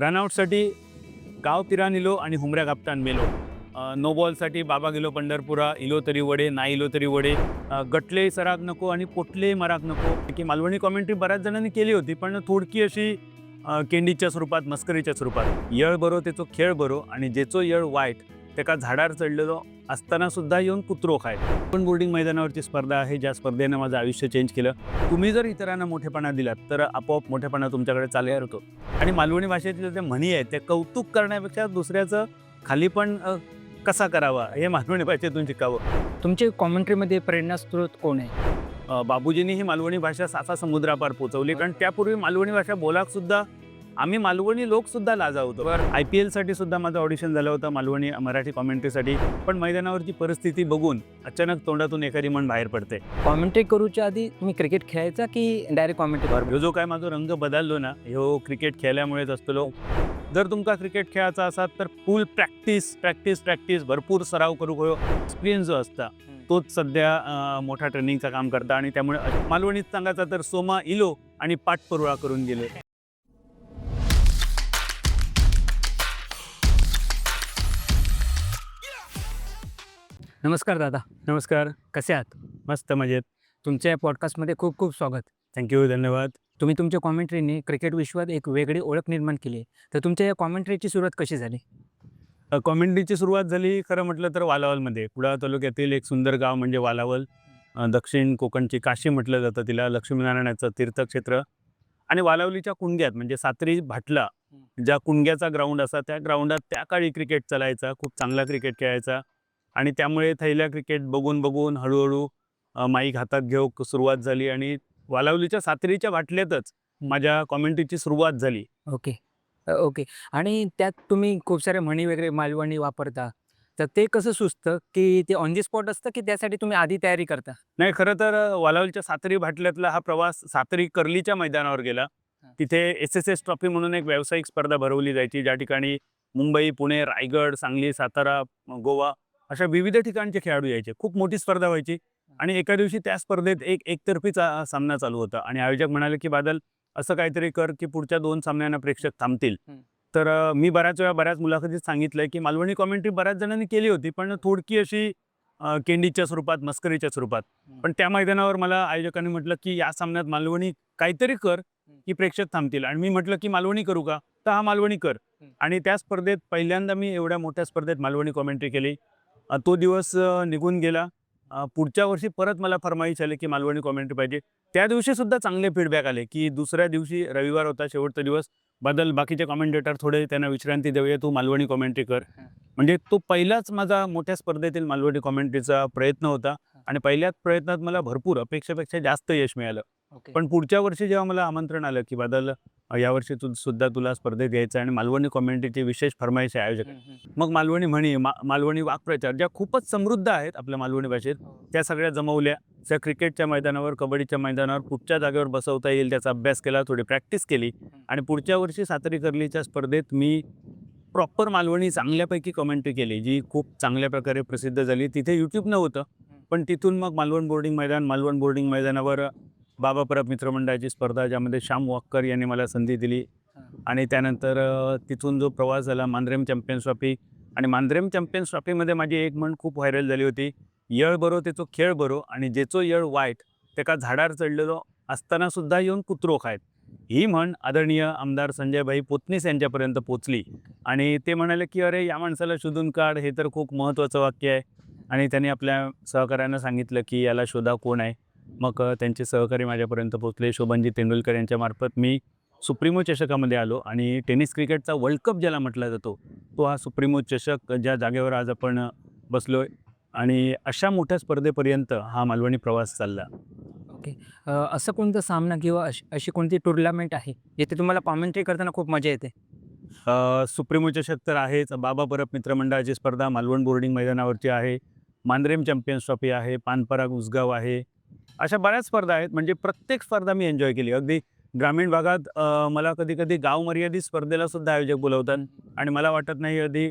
रनआउटसाठी गाव तिरा निलो आणि हुमऱ्या कापतान मेलो. नो बॉलसाठी बाबा गेलो पंढरपुरा इलो तरी वडे नाही इलो तरी वडे. गटले सराग नको आणि पोटले मराग नको. की मालवणी कॉमेंट्री बऱ्याच जणांनी केली होती पण थोडकी अशी केंडीच्या स्वरूपात मस्करीच्या स्वरूपात. येळ बरो तेचो खेळ बरो आणि जेचो येळ वाईट तेका झाडार चढलेलो असताना सुद्धा येऊन कुत्रो खाय पण बोर्डिंग मैदानावरची स्पर्धा आहे ज्या स्पर्धेनं माझं आयुष्य चेंज केलं. तुम्ही जर इतरांना मोठेपणा दिलात तर आपोआप मोठेपणा तुमच्याकडे चालू होतो. आणि मालवणी भाषेतील जे म्हणी आहेत ते कौतुक करण्यापेक्षा दुसऱ्याचं खाली पण कसा करावा हे मालवणी भाषेतून शिकावं. तुमचे कॉमेंट्रीमध्ये प्रेरणास्त्रोत कोण आहे? बाबूजींनी ही मालवणी भाषा सासा समुद्रापार पोहोचवली. कारण त्यापूर्वी मालवणी भाषा बोलाक सुद्धा आम्ही मालवणी लोक सुद्धा लाजावतो आय पी एलसाठी सुद्धा माझं ऑडिशन झालं होतं मालवणी मराठी कॉमेंट्रीसाठी पण मैदानावरची परिस्थिती बघून अचानक तोंडातून एखादी मन बाहेर पडते. कॉमेंट्री करूच्या आधी तुम्ही क्रिकेट खेळायचा की डायरेक्ट कॉमेंट्री ह्यो जो काय माझा रंग बदललो ना ह्यो क्रिकेट खेळल्यामुळेच असतलो. जर तुमका क्रिकेट खेळायचा असात तर फुल प्रॅक्टिस प्रॅक्टिस प्रॅक्टिस भरपूर सराव करू हो एक्सपिरियन्स जो असता तोच सध्या मोठा ट्रेनिंगचं काम करता. आणि त्यामुळे मालवणीत सांगायचा तर सोमा इलो आणि पाठपरुळा करून गेले. नमस्कार दादा. नमस्कार. कसे आहात? मस्त मजेत. तुमच्या या पॉडकास्टमध्ये खूप खूप स्वागत. थँक्यू धन्यवाद. तुम्ही तुमच्या कॉमेंट्रीने क्रिकेट विश्वात एक वेगळी ओळख निर्माण केली तर तुमच्या या कॉमेंट्रीची सुरुवात कशी झाली? कॉमेंट्रीची सुरुवात झाली खरं म्हटलं तर वालावलमध्ये कुडाळ तालुक्यातील एक सुंदर गाव म्हणजे वालावल. दक्षिण कोकणची काशी म्हटलं जातं तिला लक्ष्मीनारायणाचं तीर्थक्षेत्र. आणि वालावलीच्या कुंड्यात म्हणजे सातरी भाटला ज्या कुंड्याचा ग्राउंड असा त्या ग्राउंडात त्या काळी क्रिकेट चालायचा खूप चांगला क्रिकेट खेळायचा. आणि त्यामुळे थैल्या क्रिकेट बघून बघून हळूहळू माईक हातात घेऊ सुरुवात झाली आणि वालावलीच्या सातरीच्या भाटल्यातच माझ्या कॉमेंट्रीची सुरुवात झाली. ओके. ओके. आणि त्यात तुम्ही खूप सारे म्हणी वगैरे मालवणी वापरता. तर ते कसं सुचतं? की ते ऑन दी स्पॉट असतं की त्यासाठी तुम्ही आधी तयारी करता? नाही खरं तर वालावलच्या सातरी भाटल्यातला हा प्रवास सातरी कर्लीच्या मैदानावर गेला. तिथे एस एस एस ट्रॉफी म्हणून एक व्यावसायिक स्पर्धा भरवली जायची. ज्या ठिकाणी मुंबई पुणे रायगड सांगली सातारा गोवा अशा विविध ठिकाणचे खेळाडू यायचे. खूप मोठी स्पर्धा व्हायची आणि एका दिवशी त्या स्पर्धेत एक एकतर्फी चा- सामना चालू होता आणि आयोजक म्हणाले की बादल असं काहीतरी कर की पुढच्या दोन सामन्यांना प्रेक्षक थांबतील. तर मी बऱ्याच वेळा बऱ्याच मुलाखतीत सांगितलंय की मालवणी कॉमेंट्री बऱ्याच जणांनी केली होती पण थोडकी अशी केंडीच्या स्वरूपात मस्करीच्या स्वरूपात. पण त्या मैदानावर मला आयोजकांनी म्हटलं की या सामन्यात मालवणी काहीतरी कर की प्रेक्षक थांबतील. आणि मी म्हटलं की मालवणी करू का? तर हा मालवणी कर. आणि त्या स्पर्धेत पहिल्यांदा मी एवढ्या मोठ्या स्पर्धेत मालवणी कॉमेंट्री केली. तो दिवस निघून गेला. पुढच्या वर्षी परत मला फरमाईश आली की मालवणी कॉमेंट्री पाहिजे. त्या दिवशी सुद्धा चांगले फीडबॅक आले की दुसऱ्या दिवशी रविवार होता शेवटचा दिवस. बदल बाकीचे कॉमेंटेटर थोडे त्यांना विश्रांती देऊया तू मालवणी कॉमेंट्री कर. म्हणजे तो पहिलाच माझा मोठ्या स्पर्धेतील मालवणी कॉमेंट्रीचा प्रयत्न होता. आणि पहिल्याच प्रयत्नात मला भरपूर अपेक्षेपेक्षा जास्त यश मिळालं. पण पुढच्या वर्षी जेव्हा मला आमंत्रण आलं की बदल यावर्षी तू सुद्धा तुला स्पर्धेत यायचं आहे आणि मालवणी कॉमेंट्रीची विशेष फरमाईश आहे आयोजक. मग मालवणी म्हणी मा मालवणी वाक्प्रचार ज्या खूपच समृद्ध आहेत आपल्या मालवणी भाषेत त्या सगळ्या जमवल्या. त्या क्रिकेटच्या मैदानावर कबड्डीच्या मैदानावर कुठच्या जागेवर बसवता येईल त्याचा अभ्यास केला थोडी प्रॅक्टिस केली आणि पुढच्या वर्षी सातारी कर्लीच्या स्पर्धेत मी प्रॉपर मालवणी चांगल्यापैकी कॉमेंट्री केली जी खूप चांगल्या प्रकारे प्रसिद्ध झाली. तिथे यूट्यूब नव्हतं पण तिथून मग मालवण बोर्डिंग मैदान मालवण बोर्डिंग मैदानावर बाबा परब मित्रमंडळाची स्पर्धा ज्यामध्ये श्याम वॉक्कर यांनी मला संधी दिली. आणि त्यानंतर तिथून जो प्रवास झाला मांद्रेम चॅम्पियन्स ट्रॉफी. आणि मांद्रेम चॅम्पियन्स ट्रॉफीमध्ये माझी एक म्हण खूप व्हायरल झाली होती. येळ बरो तेचो खेळ बरो आणि जेचो येळ वाईट तेका झाडार चढलेलो असताना सुद्धा येऊन कुत्रो खायत. ही म्हण आदरणीय आमदार संजयभाई पोतनीस यांच्यापर्यंत पोचली. आणि ते म्हणाले की अरे या माणसाला शोधून काढ हे तर खूप महत्त्वाचं वाक्य आहे. आणि त्यांनी आपल्या सहकाऱ्यांना सांगितलं की याला शोधा कोण आहे? मग त्यांचे सहकारी माझ्यापर्यंत पोचले शोभनजी तेंडुलकर यांच्या मार्फत मी सुप्रीमो चषकामध्ये आलो आणि टेनिस क्रिकेटचा वर्ल्ड कप ज्याला म्हटला जातो तो हा सुप्रीमो चषक ज्या जागेवर आज आपण अ, बसलोय आणि अशा मोठ्या स्पर्धेपर्यंत हा मालवणी प्रवास चालला. ओके. असं कोणतं सामना किंवा अशी अशी कोणती टुर्नामेंट आहे जिथे तुम्हाला कॉमेंट्री करताना खूप मजा येते? सुप्रीमो चषक तर आहेच. बाबा परब मित्रमंडळाची स्पर्धा मालवण बोर्डिंग मैदानावरची आहे. मांद्रेम चॅम्पियन्स ट्रॉफी आहे. पानपराग उसगाव आहे. अशा बऱ्याच स्पर्धा आहेत. म्हणजे प्रत्येक स्पर्धा मी एन्जॉय केली. अगदी ग्रामीण भागात मला कधी कधी गाव मर्यादित स्पर्धेला सुद्धा आयोजक बोलवतात. आणि मला वाटत नाही अगदी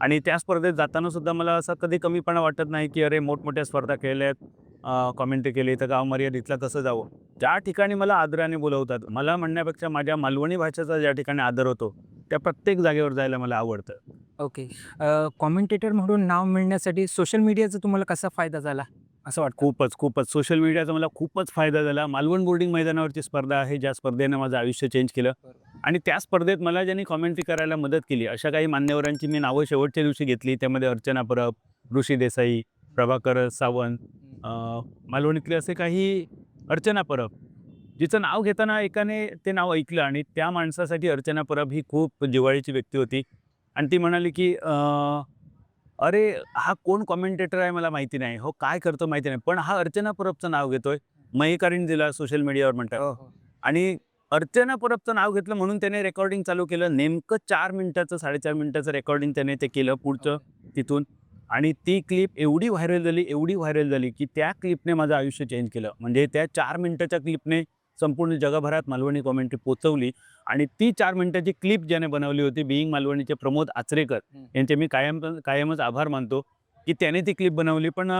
आणि त्या स्पर्धेत जाताना सुद्धा मला असं कधी कमीपणा वाटत नाही की अरे मोठमोठ्या स्पर्धा केल्या आहेत कॉमेंट्री केली तर गाव मर्यादितला कसं जावं? ज्या ठिकाणी मला आदराने बोलवतात मला म्हणण्यापेक्षा माझ्या मालवणी भाषेचा ज्या ठिकाणी आदर होतो त्या प्रत्येक जागेवर जायला मला आवडतं. ओके. कॉमेंटेटर म्हणून नाव मिळण्यासाठी सोशल मीडियाचा तुम्हाला कसा फायदा झाला? असं वाटतं? खूपच खूपच. सोशल मीडियाचा मला खूपच फायदा झाला. मालवण बोर्डिंग मैदानावरची स्पर्धा आहे ज्या स्पर्धेनं माझं आयुष्य चेंज केलं. आणि त्या स्पर्धेत मला ज्यांनी कॉमेंट्री करायला मदत केली अशा काही मान्यवरांची मी नावं शेवटच्या दिवशी घेतली. त्यामध्ये अर्चना परब ऋषी देसाई प्रभाकर सावंत मालवणीतले असे काही अर्चना परब. जिचं नाव घेताना एकाने ते नाव ऐकलं आणि त्या माणसासाठी अर्चना परब ही खूप जिव्हाळीची व्यक्ती होती. आणि ती म्हणाली की अरे हा कोण कॉमेंटेटर आहे मला माहिती नाही. हो काय करतो माहिती नाही. पण हा अर्चना परबचं नाव घेतोय. मयिकारीन दिला सोशल मीडियावर म्हणतात. आणि अर्चना परबचं नाव घेतलं म्हणून त्याने रेकॉर्डिंग चालू केलं. नेमकं चार मिनिटाचं साडेचार मिनिटाचं रेकॉर्डिंग त्याने ते केलं पुढचं तिथून. आणि ती क्लिप एवढी व्हायरल झाली एवढी व्हायरल झाली की त्या क्लिपने माझं आयुष्य चेंज केलं. म्हणजे त्या चार मिनिटाच्या क्लिपने संपूर्ण जगभरात मालवणी कॉमेंट्री पोचवली आणि ती चार मिनिटाची क्लिप ज्याने बनवली होती बिईंग मालवणीचे प्रमोद आचरेकर. यांचे मी कायम कायमच आभार मानतो की त्याने ती क्लिप बनवली. पण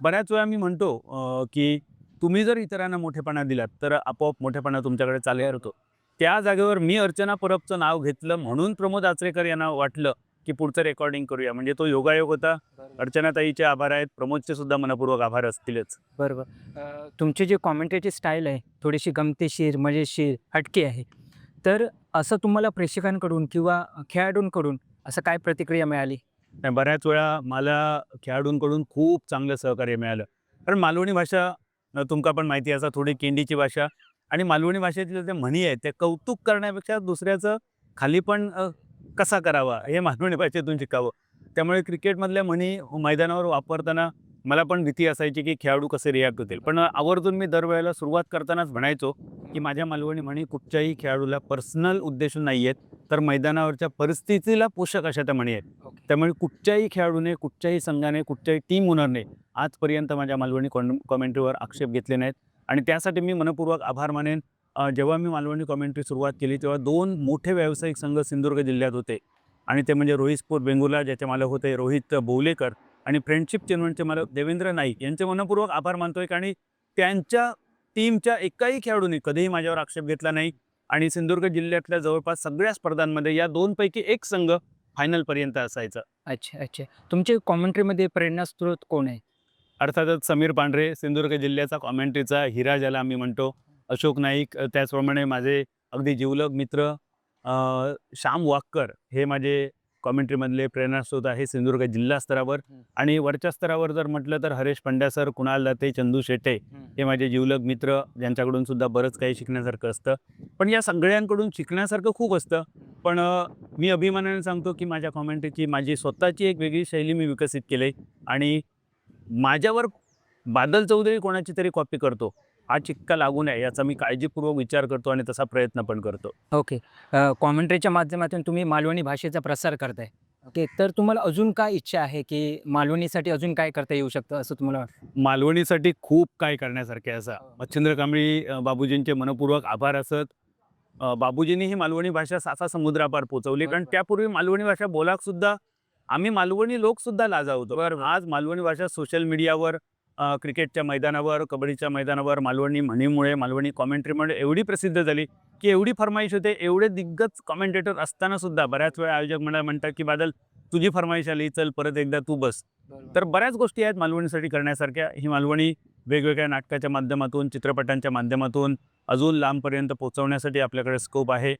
बऱ्याच वेळा मी म्हणतो की तुम्ही जर इतरांना मोठेपणा दिलात तर आपोआप मोठेपणा तुमच्याकडे चालू होतो. त्या जागेवर मी अर्चना परबचं नाव घेतलं म्हणून प्रमोद आचरेकर यांना वाटलं की पुढचं रेकॉर्डिंग करूया. म्हणजे तो योगायोग होता. अर्चनाताईचे आभार आहेत. प्रमोदचे सुद्धा मनपूर्वक आभार असतीलच. बरोबर. तुमची जी कॉमेंटेची स्टाईल आहे थोडीशी गमतीशीर मजेशीर हटके आहे. तर असं तुम्हाला प्रेक्षकांकडून किंवा खेळाडूंकडून असं काय प्रतिक्रिया मिळाली? नाही, बऱ्याच वेळा मला खेळाडूंकडून खूप चांगलं सहकार्य मिळालं. कारण मालवणी भाषा तुमका पण माहिती असा थोडी केंडीची भाषा. आणि मालवणी भाषेतल्या त्या म्हणी आहेत त्या कौतुक करण्यापेक्षा दुसऱ्याचं खाली पण कसा करावा हे मालवणी भाषेतून शिकावं. त्यामुळे क्रिकेटमधल्या म्हणी मैदानावर वापरताना मला पण भीती असायची की खेळाडू कसे रिॲक्ट होतील. पण आवर्जून मी दरवेळेला सुरुवात करतानाच म्हणायचो की माझ्या मालवणी म्हणी कुठच्याही खेळाडूला पर्सनल उद्देशून नाही आहेत तर मैदानावरच्या परिस्थितीला पोषक अशा त्या म्हणी आहेत. त्यामुळे कुठच्याही खेळाडूने कुठच्याही संघाने कुठच्याही टीम ओनरने आजपर्यंत माझ्या मालवणी कॉमेंट्रीवर आक्षेप घेतले नाहीत. आणि त्यासाठी मी मनपूर्वक आभार मानेन. जेव्हा मी मालवणी कॉमेंट्री सुरुवात केली तेव्हा दोन मोठे व्यावसायिक संघ सिंधुदुर्ग जिल्ह्यात होते. आणि ते म्हणजे रोहित स्पोर्ट बेंगुला ज्याचे मालक होते रोहित बोवलेकर आणि फ्रेंडशिप चेनवणचे मालक देवेंद्र नाईक. यांचे मनपूर्वक आभार मानतोय आणि त्यांच्या टीमच्या एकाही खेळाडूने कधीही माझ्यावर आक्षेप घेतला नाही. आणि सिंधुदुर्ग जिल्ह्यातल्या जवळपास सगळ्या स्पर्धांमध्ये या दोनपैकी एक संघ फायनलपर्यंत असायचा. अच्छा अच्छा. तुमचे कॉमेंट्रीमध्ये प्रेरणास्त्रोत कोण आहे? अर्थातच समीर पांढरे सिंधुदुर्ग जिल्ह्याचा कॉमेंट्रीचा हिरा ज्याला आम्ही म्हणतो अशोक नाईक त्याचप्रमाणे माझे अगदी जिवलग मित्र श्याम वाक्कर हे माझे कॉमेंट्रीमधले प्रेरणास्रोत आहे सिंधुदुर्ग जिल्हा स्तरावर. आणि वरच्या स्तरावर जर म्हटलं तर हरेश पंड्या सर कुणाल दाते चंदू शेटे हे माझे जिवलग मित्र ज्यांच्याकडून सुद्धा बरंच काही शिकण्यासारखं असतं. पण या सगळ्यांकडून शिकण्यासारखं खूप असतं. पण मी अभिमानाने सांगतो की माझ्या कॉमेंट्रीची माझी स्वतःची एक वेगळी शैली मी विकसित केली. आणि माझ्यावर बादल चौधरी कोणाची तरी कॉपी करतो. हा चिक्का लागू नये याचा मी काळजीपूर्वक विचार करतो आणि तसा प्रयत्न पण करतो. ओके. कॉमेंट्रीच्या माध्यमातून तुम्ही मालवणी भाषेचा प्रसार करताय. ओके. तर तुम्हाला अजून काय इच्छा आहे की मालवणीसाठी अजून काय करता येऊ शकतं असं तुम्हाला मालवणीसाठी खूप काय करण्यासारखे असा. मच्छिंद्र कांबळी बाबूजींचे मनपूर्वक आभार असत. बाबूजींनी ही मालवणी भाषा सासा समुद्रापार पोचवली कारण. त्यापूर्वी मालवणी भाषा बोलाक सुद्धा आम्ही मालवणी लोक सुद्धा लाजावतो. बरोबर. आज मालवणी भाषा सोशल मीडियावर अ, क्रिकेटच्या मैदानावर कबड्डीच्या मैदानावर मालवणी म्हणीमुळे मालवणी कॉमेंट्रीमुळे एवढी प्रसिद्ध झाली की एवढी फरमाईश होते. एवढे दिग्गज कॉमेंटेटर असताना सुद्धा बऱ्याच वेळा आयोजक मला म्हणतात की बादल तुझी फरमाईश आली चल परत एकदा तू बस. तर बऱ्याच गोष्टी आहेत मालवणीसाठी करण्यासारख्या. ही मालवणी वेगवेगळ्या नाटकाच्या माध्यमातून चित्रपटांच्या माध्यमातून अजून लांबपर्यंत पोहोचवण्यासाठी आपल्याकडे स्कोप आहे.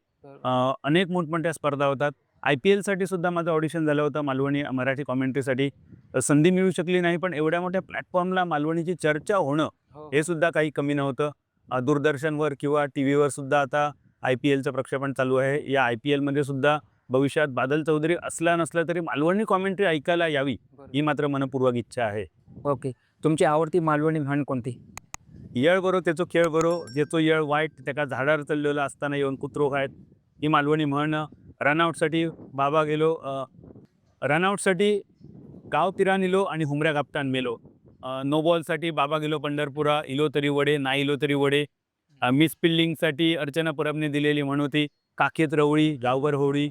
अनेक मोठमोठ्या स्पर्धा होतात. आय पी एलसाठी सुद्धा माझं ऑडिशन झालं होतं मालवणी मराठी कॉमेंट्रीसाठी. संधी मिळू शकली नाही पण एवढ्या मोठ्या प्लॅटफॉर्मला मालवणीची चर्चा होणं हे. सुद्धा काही कमी नव्हतं. दूरदर्शनवर किंवा टी व्हीवर सुद्धा आता आय पी एलचं प्रक्षेपण चालू आहे. या आय पी एलमध्ये सुद्धा भविष्यात बादल चौधरी असला नसला तरी मालवणी कॉमेंट्री ऐकायला यावी ही मात्र मनपूर्वक इच्छा आहे. ओके. तुमची आवडती मालवणी म्हण कोणती? येळ बरो त्याचो खेळ बरो ज्याचो येळ वाईट त्याका झाडार चढलेलो असताना येऊन कुत्रो खायत ही मालवणी म्हण रनआउटसाठी बाबा गेलो रनआउटसाठी गाव तिरा इलो आणि हुमऱ्या कापतान मेलो. नो बॉलसाठी बाबा गेलो पंढरपुरा इलो तरी वडे ना इलो तरी वडे. मिस फिल्डिंगसाठी अर्चना परबने दिलेली म्हण होती काखेत रवळी गावभर होळी.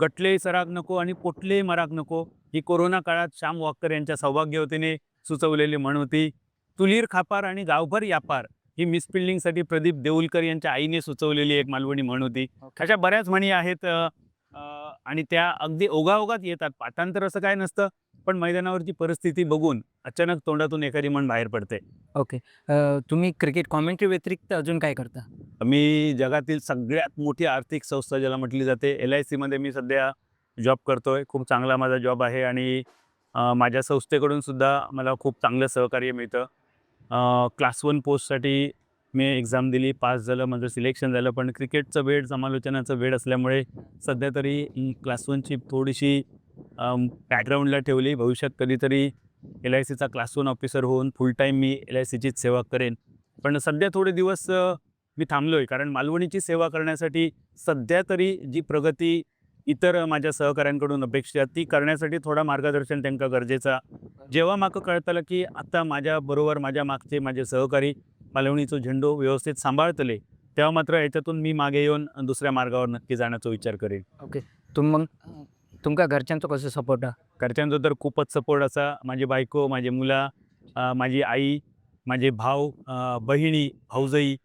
गटले सराग नको आणि पोटले मराग नको ही कोरोना काळात श्याम वाक्कर यांच्या सौभाग्यवतीने सुचवलेली म्हण होती तुलीर खापार आणि गावभर यापार. ही ही मिसफिल्डिंगसाठी प्रदीप देऊलकर यांच्या आईने सुचवलेली एक मालवणी म्हण होती. अशा बऱ्याच म्हणी आहेत आणि त्या अगदी ओघाओघात येतात. पाठांतर असं काय नसतं पण मैदानावरची परिस्थिती बघून अचानक तोंडातून एखादी म्हण बाहेर पडते. ओके. तुम्ही क्रिकेट कॉमेंट्री व्यतिरिक्त अजून काय करता? मी जगातील सगळ्यात मोठी आर्थिक संस्था ज्याला म्हटली जाते एल आय सीमध्ये मी सध्या जॉब करतोय. खूप चांगला माझा जॉब आहे आणि माझ्या संस्थेकडून सुद्धा मला खूप चांगलं सहकार्य मिळतं. क्लास वन पोस्टसाठी मी एक्झाम दिली पास झालं माझं सिलेक्शन झालं पण क्रिकेटचं वेळ समालोचनाचं वेळ असल्यामुळे सध्या तरी क्लास वनची थोडीशी बॅकग्राऊंडला ठेवली. भविष्यात कधीतरी एल आय सीचा क्लास वन ऑफिसर होऊन फुल टाईम मी एल आय सीचीच सेवा करेन. पण सध्या थोडे दिवस मी थांबलो आहे कारण मालवणीची सेवा करण्यासाठी सध्या तरी जी प्रगती इतर माझ्या सहकाऱ्यांकडून अपेक्षित आहे ती करण्यासाठी थोडा मार्गदर्शन त्यांना गरजेचा. जेव्हा मागं कळतलं की आता माझ्याबरोबर माझ्या मागचे माझे सहकारी मालवणीचा झेंडू व्यवस्थित सांभाळतले तेव्हा मात्र याच्यातून मी मागे येऊन दुसऱ्या मार्गावर नक्की जाण्याचा विचार करेन. तुम मग तुमका घरच्यांचो कसं सपोर्ट हा घरच्यांचा तर खूपच सपोर्ट असा. माझी बायको माझी मुलं माझी आई माझे भाऊ बहिणी भाऊजई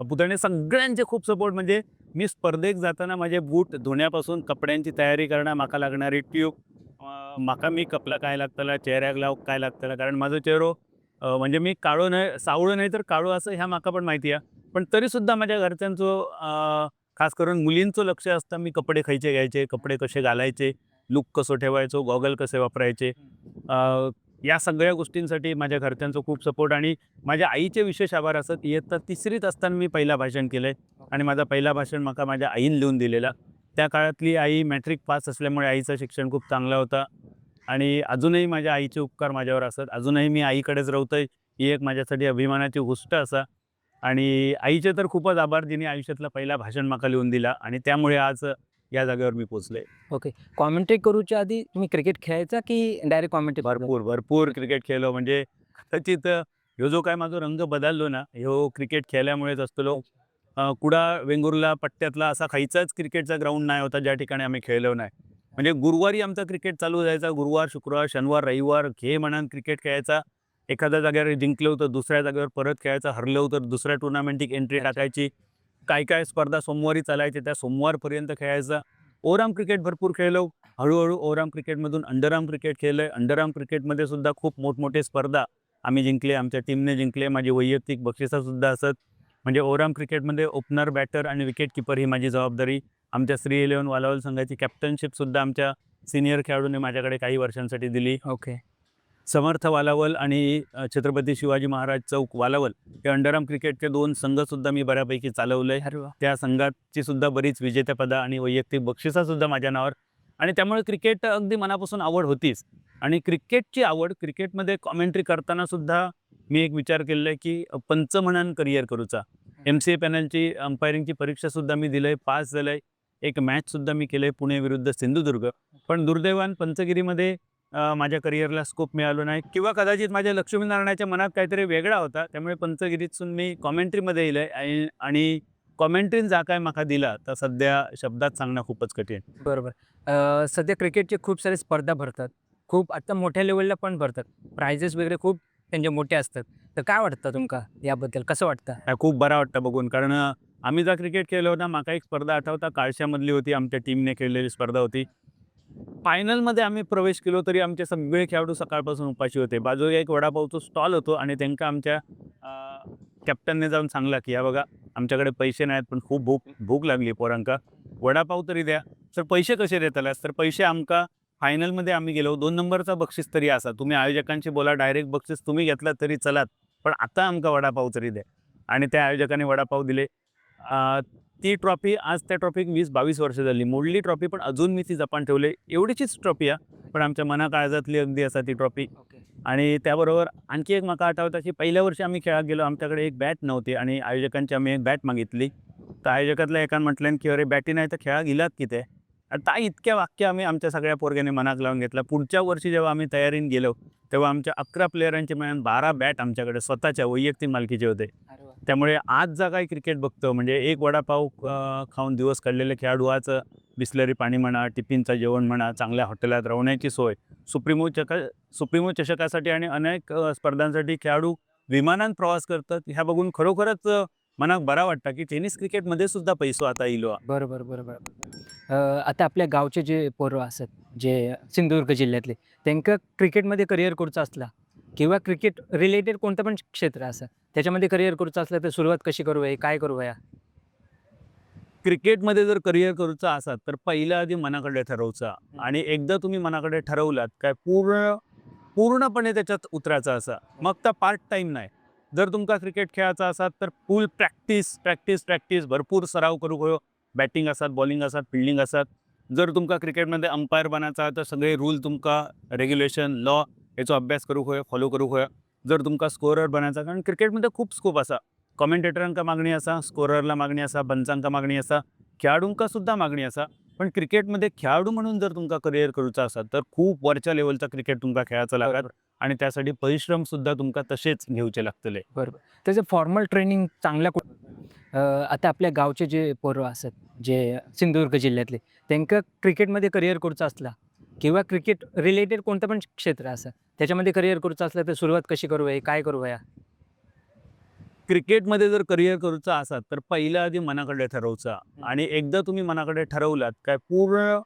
पुतणे सगळ्यांचे खूप सपोर्ट म्हणजे मी स्पर्धेक जाताना माझे बूट धुण्यापासून कपड्यांची तयारी करणं म्हाका लागणारी ट्यूब म्हाका मी कपला काय लागतला चेहऱ्याक लाव काय लागतला कारण माझं चेहरो म्हणजे मी काळो नाही सावळो नाही तर काळो असं ह्या म्हाका पण माहिती आहे. पण तरीसुद्धा माझ्या घरच्यांचं खास करून मुलींचं लक्ष असतं मी कपडे खयचे घ्यायचे कपडे कसे घालायचे लुक कसं ठेवायचो गॉगल कसे वापरायचे या सगळ्या गोष्टींसाठी माझ्या घरच्यांचं खूप सपोर्ट आणि माझ्या आईचे विशेष आभार असत. इयत्ता तिसरीत असताना मी पहिला भाषण केलं आहे आणि माझा पहिला भाषण माका माझ्या आईन लिहून दिलेला. त्या काळातली आई मॅट्रिक पास असल्यामुळे आईचं शिक्षण खूप चांगलं होतं आणि अजूनही माझ्या आईचे उपकार माझ्यावर असत. अजूनही मी आईकडेच राहतो आहे ही एक माझ्यासाठी अभिमानाची गोष्ट असा. आणि आईचे तर खूपच आभार. जिने आयुष्यातला पहिला भाषण माका लिहून दिला आणि त्यामुळे आज या जागेवर मी पोचले कॉमेंट्री करूच्या आधी तुम्ही क्रिकेट खेळायचा की डायरेक्ट कॉमेंट्री भरपूर भरपूर क्रिकेट खेळलो. म्हणजे कदाचित ह्यो जो काय माझा रंग बदललो ना ह्यो क्रिकेट खेळल्यामुळेच असतो कुडा वेंगुर्ला पट्ट्यातला असा खायचाच क्रिकेटचा ग्राउंड नाही होता ज्या ठिकाणी आम्ही खेळलो नाही. म्हणजे गुरुवारी आमचा क्रिकेट चालू जायचा. गुरुवार शुक्रवार शनिवार रविवार घे म्हणून क्रिकेट खेळायचा. एखाद्या जागेवर जिंकलं होतं दुसऱ्या जागेवर परत खेळायचं. हरलं होतं दुसऱ्या टुर्नामेंटीक एंट्री टाकायची. काय काय स्पर्धा सोमवारी चालायच्या त्या सोमवारपर्यंत खेळायचा. ओवरआर्म क्रिकेट भरपूर खेळलो. हळूहळू ओवरआर्म क्रिकेटमधून अंडरआर्म क्रिकेट खेळलं आहे अंडरआर्म क्रिकेटमध्ये सुद्धा खूप मोठमोठे स्पर्धा आम्ही जिंकले आमच्या टीमने जिंकले. माझी वैयक्तिक बक्षिसंसुद्धा असत. म्हणजे ओवरआर्म क्रिकेटमध्ये ओपनर बॅटर आणि विकेट किपर ही माझी जबाबदारी. आमच्या श्री इलेव्हन वालावल संघाची कॅप्टनशिपसुद्धा आमच्या सिनियर खेळाडूंनी माझ्याकडे काही वर्षांसाठी दिली. ओके समर्थ वालावल आणि छत्रपती शिवाजी महाराज चौक वालावल हे अंडरआर्म क्रिकेटचे दोन संघसुद्धा मी बऱ्यापैकी चालवले त्या संघाची सुद्धा बरीच विजेतेपदा आणि वैयक्तिक बक्षिसा सुद्धा माझ्या नावावर आणि त्यामुळे क्रिकेट अगदी मनापासून आवड होतीच. आणि क्रिकेटची आवड क्रिकेटमध्ये कॉमेंट्री करताना सुद्धा मी एक विचार केलेला आहे की पंच म्हणून करिअर करूचा. एम सी ए पॅनलची अंपायरिंगची परीक्षा सुद्धा मी दिलंय पास झालंय. एक मॅच सुद्धा मी केलंय पुणे विरुद्ध सिंधुदुर्ग. पण दुर्दैवान पंचगिरीमध्ये माझ्या करिअरला स्कोप मिळालो नाही किंवा कदाचित माझ्या लक्ष्मीनारायणाच्या मनात काहीतरी वेगळा होता. त्यामुळे पंचगिरीतून मी कॉमेंट्रीमध्ये येईल आहे आणि कॉमेंट्रीन जा काय म्हाका दिला तर सध्या शब्दात सांगणं खूपच कठीण. बरोबर. सध्या क्रिकेटचे खूप सारे स्पर्धा भरतात. खूप आता मोठ्या लेवलला पण भरतात. प्राइजेस वगैरे खूप त्यांचे मोठे असतात. तर काय वाटतं तुमका याबद्दल? कसं वाटतं? खूप बरा वाटतं बघून. कारण आम्ही जा क्रिकेट खेळलो होता माका एक स्पर्धा आठवता. काळशामधली होती आमच्या टीमने खेळलेली स्पर्धा होती. फायनलमध्ये आम्ही प्रवेश केलो तरी आमचे सगळे खेळाडू सकाळपासून उपाशी होते. बाजूला एक वडापावचं स्टॉल होतो आणि त्यांना आमच्या कॅप्टनने जाऊन सांगला की या बघा आमच्याकडे पैसे नाहीत पण खूप भूक भूक लागली पोरांका. वडापाव तरी द्या. सर पैसे कसे देतालास तर पैसे आमका फायनलमध्ये आम्ही गेलो. दोन नंबरचा बक्षीस तरी असा. तुम्ही आयोजकांशी बोला डायरेक्ट बक्षीस तुम्ही घेतलात तरी चलात. पण आता आमका वडापाव तरी द्या. आणि त्या आयोजकाने वडापाव दिले. ती ट्रॉफी आज त्या ट्रॉफीक वीस बावीस वर्ष झाली. मोडली ट्रॉफी पण अजून मी ती जपान ठेवले. एवढीचीच ट्रॉफी आहे पण आमच्या मना काळजातली अगदी असा ती ट्रॉफी. आणि त्याबरोबर आणखी एक म्हाका आठवता की पहिल्या वर्षी आम्ही खेळात गेलो आमच्याकडे एक बॅट नव्हती आणि आयोजकांची आम्ही एक बॅट मागितली. तर आयोजकातल्या एकान म्हटलं की अरे बॅटी नाही तर खेळा गेलात की ते आणि त्या इतक्या वाक्य आम्ही आमच्या सगळ्या पोरग्याने मनाक लावून घेतला. पुढच्या वर्षी जेव्हा आम्ही तयारीने गेलो तेव्हा आमच्या अकरा प्लेयरांचे मिळून बारा बॅट आमच्याकडे स्वतःच्या वैयक्तिक मालकीचे होते. त्यामुळे आज जा काही क्रिकेट बघतं म्हणजे एक वडापाव खाऊन दिवस काढलेले खेळाडू आज बिस्लरी पाणी म्हणा टिफिनचं जेवण म्हणा चांगल्या हॉटेलात राहण्याची सोय. सुप्रीमो चका सुप्रीमो चषकासाठी आणि अनेक स्पर्धांसाठी खेळाडू विमानात प्रवास करतात. ह्या बघून खरोखरच मनाक बरा वाटतं की टेनिस क्रिकेटमध्ये सुद्धा पैसो आता इलो. बरोबर बरोबर. आता आपल्या गावचे जे पोरं असत जे सिंधुदुर्ग जिल्ह्यातले त्यांना क्रिकेटमध्ये करिअर करूचं असला? किंवा क्रिकेट रिलेटेड कोणतं पण क्षेत्र असं. त्याच्यामध्ये करिअर करूचं असलं तर सुरुवात कशी करू आहे काय करू या? क्रिकेटमध्ये जर करिअर करूचा असाल तर पहिलं आधी मनाकडे ठरवचा. आणि एकदा तुम्ही मनाकडे ठरवलात काय पूर्ण पूर्णपणे त्याच्यात उतरायचा असा. मग तर पार्ट टाइम नाही. जर तुमका क्रिकेट खेळायचा असाल तर फुल प्रॅक्टिस प्रॅक्टिस प्रॅक्टिस भरपूर सराव करू गयो बॅटिंग असतात बॉलिंग असतात फिल्डिंग असतात जर तुमका क्रिकेटमध्ये अंपायर बनायचा तर सगळे रूल तुमका रेग्युलेशन लॉ याचो अभ्यास करू होय फॉलो करू होय जर तुमका स्कोरर बनायचा कारण क्रिकेटमध्ये खूप स्कोप असा. कॉमेंटेटरांका मागणी असा स्कोररला मागणी असा पंचांका मागणी असा खेळाडूंका सुद्धा मागणी असा. पण क्रिकेटमध्ये खेळाडू म्हणून जर तुमका करिअर करूचा असा तर खूप वरच्या लेवलचा क्रिकेट तुमका खेळायचा लागत आणि त्यासाठी परिश्रम सुद्धा तुमका तसेच घेऊचे लागतले. त्याचं फॉर्मल ट्रेनिंग चांगल्या आता आपल्या गावचे जे पोरं असत जे सिंधुदुर्ग जिल्ह्यातले त्यांना क्रिकेटमध्ये करिअर करूचं असला किंवा क्रिकेट रिलेटेड कोणतं पण क्षेत्र असं. त्याच्यामध्ये करिअर करूचं असलं तर सुरुवात कशी करू आहे? काय करू या क्रिकेटमध्ये जर करिअर करूचा असाल तर पहिलं आधी मनाकडे ठरवचा. आणि एकदा तुम्ही मनाकडे ठरवलात काय पूर्ण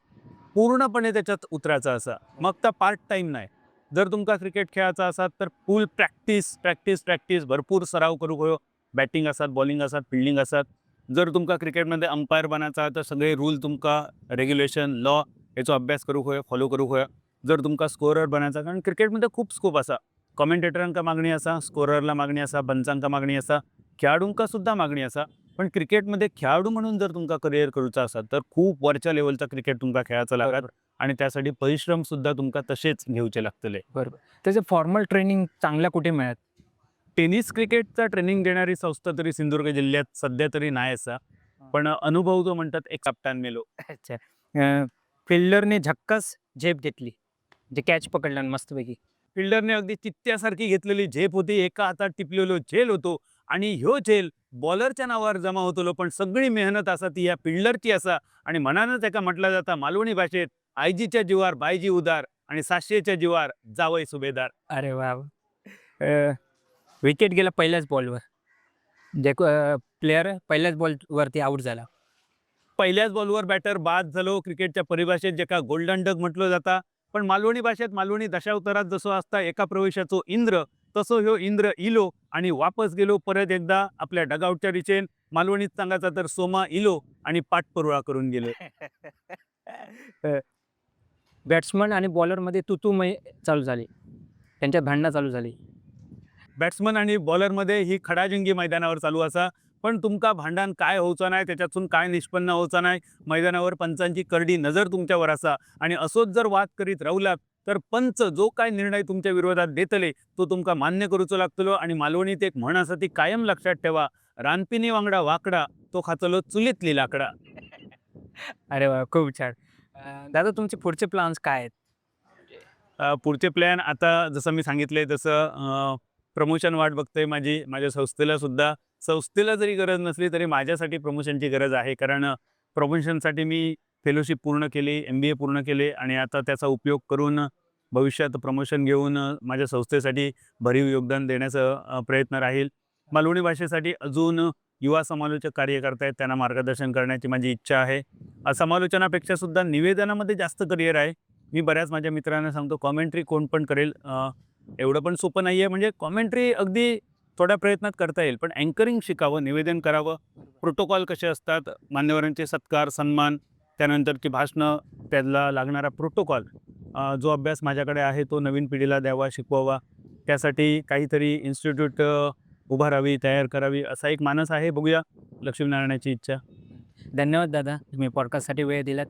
पूर्णपणे त्याच्यात उतरायचा असा. मग तर पार्ट टाइम नाही. जर तुमका क्रिकेट खेळायचा असाल तर फुल प्रॅक्टिस प्रॅक्टिस प्रॅक्टिस भरपूर सराव करू गयो बॅटिंग असतात बॉलिंग असतात फिल्डिंग असतात. जर तुमका क्रिकेटमध्ये अंपायर बनायचा तर सगळे रूल तुमका रेग्युलेशन लॉ याचो अभ्यास करू होय फॉलो करू होय. जर तुमका स्कोरर बनायचा कारण क्रिकेटमध्ये खूप स्कोप असा. कॉमेंटेटरांका मागणी असा स्कोररला मागणी असा पंचांका मागणी असा खेळाडूंका सुद्धा मागणी असा. पण क्रिकेटमध्ये खेळाडू म्हणून जर तुमका करिअर करूचा असा तर खूप वरच्या लेवलचा क्रिकेट तुमका खेळायचा लागत आणि त्यासाठी परिश्रम सुद्धा तुमका तसेच घेऊचे लागतले. त्याचं फॉर्मल ट्रेनिंग चांगल्या कुठे मिळत टेनिस क्रिकेटचा ट्रेनिंग देणारी संस्था तरी सिंधुदुर्ग जिल्ह्यात सध्या तरी नाही असा. पण अनुभव जो म्हणतात एक कप्तान मेलो. अच्छा. फिल्डरने झक्कस झेप घेतली. जे कॅच पकडला मस्तपैकी. फिल्डरने अगदी चित्त्यासारखी घेतलेली झेप होती. एका हातात टिपलेलो झेल होतो आणि ह्यो झेल बॉलरच्या नावावर जमा होतलो पण सगळी मेहनत असा ती या फिल्डरची असा आणि मनानं त्याका म्हटलं जाता मालवणी भाषेत आयजीच्या जीवार बायजी उदार आणि सातशेच्या जीवार जावई सुभेदार. अरे वा विकेट गेला पहिल्याच बॉलवर जे प्लेअर पहिल्याच बॉलवरती आऊट झाला. पहिल्याच बॉलवर बॅटर बाद झालो. क्रिकेटच्या परिभाषेत जेका गोल्डन डग म्हटलं जाता. पण मालवणी भाषेत मालवणी दशावतारात जसो असता एका प्रवेशाचो इंद्र तसो ह्यो इंद्र इलो आणि वापस गेलो परत एकदा आपल्या डगआउटच्या रिचेन. मालवणीत सांगायचा तर सोमा इलो आणि पाठपुरवळा करून गेलो. बॅट्समन आणि बॉलरमध्ये तुतुमय चालू झाली. त्यांच्यात भांडणं चालू झाली. बॅट्समन आणि बॉलरमध्ये ही खडाजंगी मैदानावर चालू असा. पण तुमका भांडण काय होऊचा नाही त्याच्यातून काय निष्पन्न होऊचा नाही मैदानावर पंचांची करडी नजर तुमच्यावर असा. आणि असोच जर वाद करीत राहुलात तर पंच जो काय निर्णय तुमच्या विरोधात देतले तो तुमका मान्य करूचो लागतलो. आणि मालवणीत एक म्हण असा ती कायम लक्षात ठेवा रानपिनी वांगडा वाकडा तो खाचलो चुलीतली लाकडा. अरे वा खूप छान. अं, दादा तुमचे पुढचे प्लान्स काय आहेत? अ, पुढचे प्लॅन आता जसं मी सांगितले तसं प्रमोशन वाट बघतोय माझी माझ्या संस्थेला सुद्धा. संस्थेला जरी गरज नसली तरी माझ्यासाठी प्रमोशनची गरज आहे. कारण प्रमोशनसाठी मी फेलोशिप पूर्ण केली एम बी ए पूर्ण केले आणि आता त्याचा उपयोग करून भविष्यात प्रमोशन घेऊन माझ्या संस्थेसाठी भरीव योगदान देण्याचा प्रयत्न राहील. मालवणी भाषेसाठी अजून युवा समालोचक कार्य करतायत त्यांना मार्गदर्शन करण्याची माझी इच्छा आहे. समालोचनापेक्षा सुद्धा निवेदनामध्ये जास्त करिअर आहे. मी बऱ्याच माझ्या मित्रांना सांगतो कॉमेंट्री कोण पण करेल एवढं पण सोपं नाही आहे म्हणजे कॉमेंट्री अगदी थोड्या प्रयत्नात करता येईल. पण अँकरिंग शिकावं निवेदन करावं. प्रोटोकॉल कसे असतात? मान्यवरांचे सत्कार सन्मान त्यानंतरची भाषणं त्याला लागणारा प्रोटोकॉल जो अभ्यास माझ्याकडे आहे तो नवीन पिढीला द्यावा शिकवावा. त्यासाठी काहीतरी इन्स्टिट्यूट उभारावी तयार करावी असा एक मानस आहे. बघूया. लक्ष्मीनारायणाची इच्छा. धन्यवाद दादा. तुम्ही पॉडकास्टसाठी वेळ दिलात.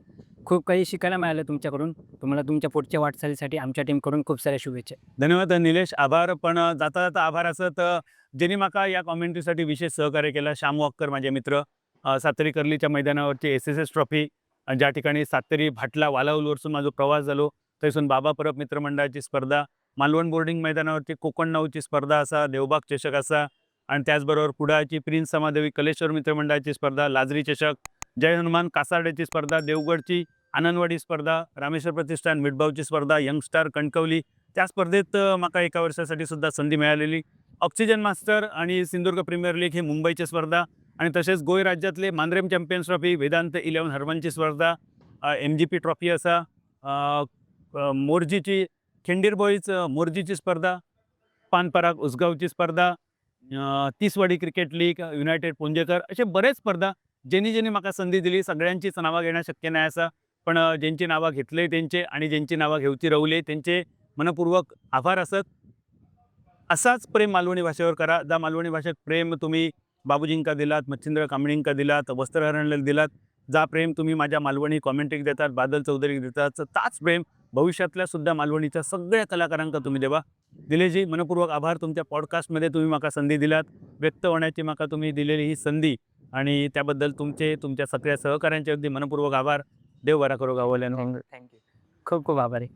खूप काही शिकायला मिळालं तुमच्याकडून. तुम्हाला तुमच्या पुढच्या वाटचालीसाठी आमच्या टीमकडून खूप साऱ्या शुभेच्छा. धन्यवाद निलेश. आभार. पण जाता जाता आभार असत ज्यांनी माका या कॉमेंट्रीसाठी विशेष सहकार्य केला श्याम वॉकर माझे मित्र अ, सातेरी कर्लीच्या मैदानावरची एस एस एस ट्रॉफी ज्या ठिकाणी सातेरी भाटला वालावलवरसून माझा प्रवास झालो. थंयसून बाबा परब मित्रमंडळाची स्पर्धा मालवण बोर्डिंग मैदानावरची कोकण नावची स्पर्धा असा देवबाग चषक असा आणि त्याचबरोबर कुडाळची प्रिन्स समादेवी कलेश्वर मित्रमंडळाची स्पर्धा लाजरी चषक जय हनुमान कासार्ड्याची स्पर्धा देवगडची आनंदवाडी स्पर्धा रामेश्वर प्रतिष्ठान मिडबावची स्पर्धा यंगस्टार कणकवली. त्या स्पर्धेत माका म्हाका एका वर्षासाठी सुद्धा संधी मिळालेली. ऑक्सिजन मास्टर आणि सिंधुदुर्ग प्रीमियर लीग ही मुंबईची स्पर्धा आणि तसेच गोय राज्यातले Mandrem champions trophy Vedant eleven हर्बनची स्पर्धा एम जी पी ट्रॉफी असा मोरजीची खिंडीर बॉईज मोरजीची स्पर्धा पानपराग उसगावची स्पर्धा Tiswadi Tiswadi cricket league united Punjekar असे बरेच स्पर्धा ज्यांनी ज्यांनी म्हाका संधी दिली सगळ्यांचीच नावं घेणं शक्य नाही असं. पण ज्यांची नांवां घेतले त्यांचे आणि ज्यांची नांवां घेवची रावले त्यांचे मनपूर्वक आभार असत. असाच प्रेम मालवणी भाषेवर करा. जा मालवणी भाषेत प्रेम तुम्ही बाबूजींका दिलात मच्छिंद्र कांबळींका दिलात वस्त्रहरणला दिलात. जा प्रेम तुम्ही माझ्या मालवणी कॉमेंट्रीक देतात बादल चौधरीक देतात. ताच प्रेम भविष्यातल्या सुद्धा मालवणीच्या सगळ्या कलाकारांका तुम्ही देवा. दिलेजी मनपूर्वक आभार. तुमच्या पॉडकास्टमध्ये तुम्ही माका संधी दिलात. व्यक्त होण्याची माका तुम्ही दिलेली ही संधी आणि त्याबद्दल तुमचे तुमच्या सगळ्या सहकाऱ्यांचे अगदी मनपूर्वक आभार. देव बरा करू गावल्यानं थँक्यू. खूप खूप आभारी.